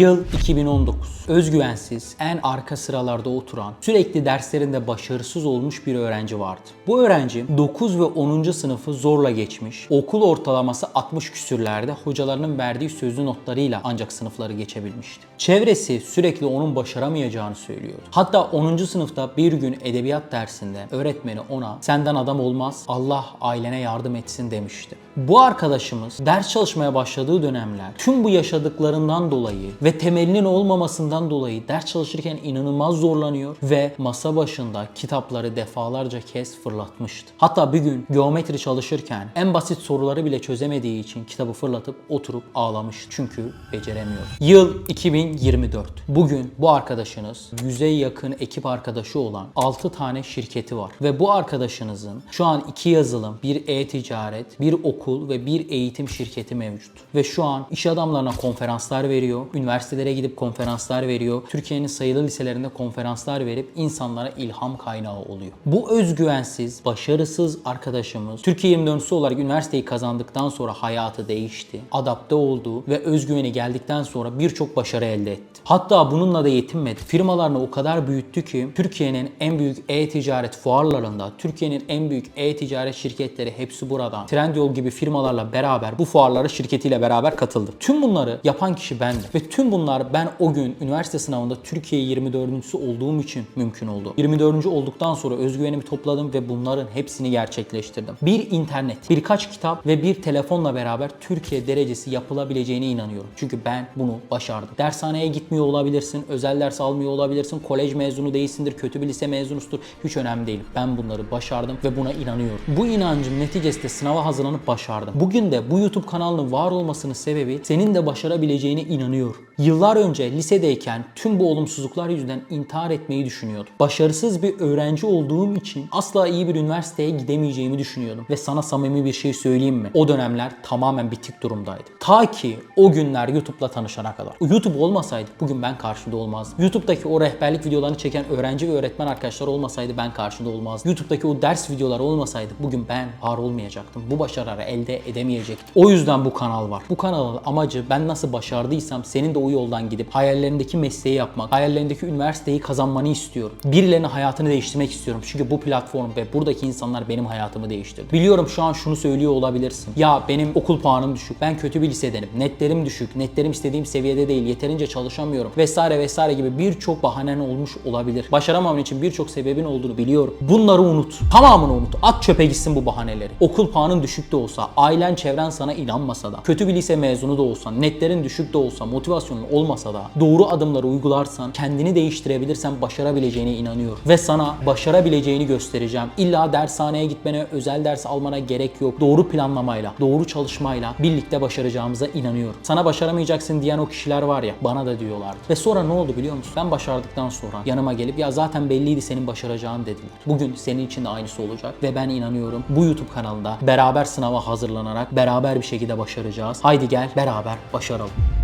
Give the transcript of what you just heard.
Yıl 2019. Özgüvensiz, en arka sıralarda oturan, sürekli derslerinde başarısız olmuş bir öğrenci vardı. Bu öğrenci 9 ve 10. sınıfı zorla geçmiş. Okul ortalaması 60 küsürlerde hocalarının verdiği sözlü notlarıyla ancak sınıfları geçebilmişti. Çevresi sürekli onun başaramayacağını söylüyordu. Hatta 10. sınıfta bir gün edebiyat dersinde öğretmeni ona senden adam olmaz Allah ailene yardım etsin demişti. Bu arkadaşımız ders çalışmaya başladığı dönemler tüm bu yaşadıklarından dolayı ve temelinin olmamasından dolayı ders çalışırken inanılmaz zorlanıyor ve masa başında kitapları defalarca kez fırlatmıştı. Hatta bir gün geometri çalışırken en basit soruları bile çözemediği için kitabı fırlatıp oturup ağlamıştı. Çünkü beceremiyor. Yıl 2024. Bugün bu arkadaşınız yüze yakın ekip arkadaşı olan 6 tane şirketi var. Ve bu arkadaşınızın şu an iki yazılım, bir e-ticaret, bir okul ve bir eğitim şirketi mevcut. Ve şu an iş adamlarına konferanslar veriyor, üniversitelere gidip konferanslar veriyor, Türkiye'nin sayılı liselerinde konferanslar verip insanlara ilham kaynağı oluyor. Bu özgüvensiz, başarısız arkadaşımız Türkiye 24'sü olarak üniversiteyi kazandıktan sonra hayatı değişti, adapte oldu ve özgüveni geldikten sonra birçok başarı elde etti. Hatta bununla da yetinmedi. Firmalarını o kadar büyüttü ki Türkiye'nin en büyük e-ticaret fuarlarında, Türkiye'nin en büyük e-ticaret şirketleri hepsi burada. Trendyol gibi firmalarla beraber bu fuarlara şirketiyle beraber katıldı. Tüm bunları yapan kişi bendim. Ve tüm bunlar ben o gün üniversite sınavında Türkiye 24.sü olduğum için mümkün oldu. 24. olduktan sonra özgüvenimi topladım ve bunların hepsini gerçekleştirdim. Bir internet, birkaç kitap ve bir telefonla beraber Türkiye derecesi yapılabileceğine inanıyorum. Çünkü ben bunu başardım. Dershaneye gitmiyor olabilirsin, özel ders almıyor olabilirsin, kolej mezunu değilsindir, kötü bir lise mezunusudur. Hiç önemli değil. Ben bunları başardım ve buna inanıyorum. Bu inancım neticesinde sınava hazırlanıp başardım. Bugün de bu YouTube kanalının var olmasının sebebi senin de başarabileceğine inanıyorum. Yıllar önce lisedeyken tüm bu olumsuzluklar yüzünden intihar etmeyi düşünüyordum. Başarısız bir öğrenci olduğum için asla iyi bir üniversiteye gidemeyeceğimi düşünüyordum. Ve sana samimi bir şey söyleyeyim mi? O dönemler tamamen bitik durumdaydım. Ta ki o günler YouTube'la tanışana kadar. YouTube olmasaydı bugün ben karşında olmazdım. YouTube'daki o rehberlik videolarını çeken öğrenci ve öğretmen arkadaşlar olmasaydı ben karşında olmazdım. YouTube'daki o ders videoları olmasaydı bugün ben var olmayacaktım. Bu başarıları elde edemeyecektim. O yüzden bu kanal var. Bu kanalın amacı ben nasıl başardıysam senin de o yoldan gidip hayallerindeki mesleği yapmak, hayallerindeki üniversiteyi kazanmanı istiyorum. Birilerinin hayatını değiştirmek istiyorum. Çünkü bu platform ve buradaki insanlar benim hayatımı değiştirdi. Biliyorum şu an şunu söylüyor olabilirsin. Ya benim okul puanım düşük. Ben kötü bir lisedenim. Netlerim düşük. Netlerim istediğim seviyede değil. Yeterince çalışamıyorum. Vesaire vesaire gibi birçok bahanen olmuş olabilir. Başaramaman için birçok sebebin olduğunu biliyorum. Bunları unut. Tamamını unut. At çöpe gitsin bu bahaneleri. Okul puanın düşük de olsa, ailen çevren sana inanmasa da, kötü bir lise mezunu da olsan, netlerin düşük de olsa, motivasyonun olmasa da doğru adımları uygularsan, kendini değiştirebilirsen başarabileceğine inanıyorum. Ve sana başarabileceğini göstereceğim. İlla dershaneye gitmene, özel ders almana gerek yok. Doğru planlamayla, doğru çalışmayla birlikte başaracağımıza inanıyorum. Sana başaramayacaksın diyen o kişiler var ya, bana da diyorlardı. Ve sonra ne oldu biliyor musun? Ben başardıktan sonra yanıma gelip ya zaten belliydi senin başaracağın dediler. Bugün senin için de aynısı olacak ve ben inanıyorum bu YouTube kanalında beraber sınava hazırlanarak beraber bir şekilde başaracağız. Haydi gel beraber başaralım.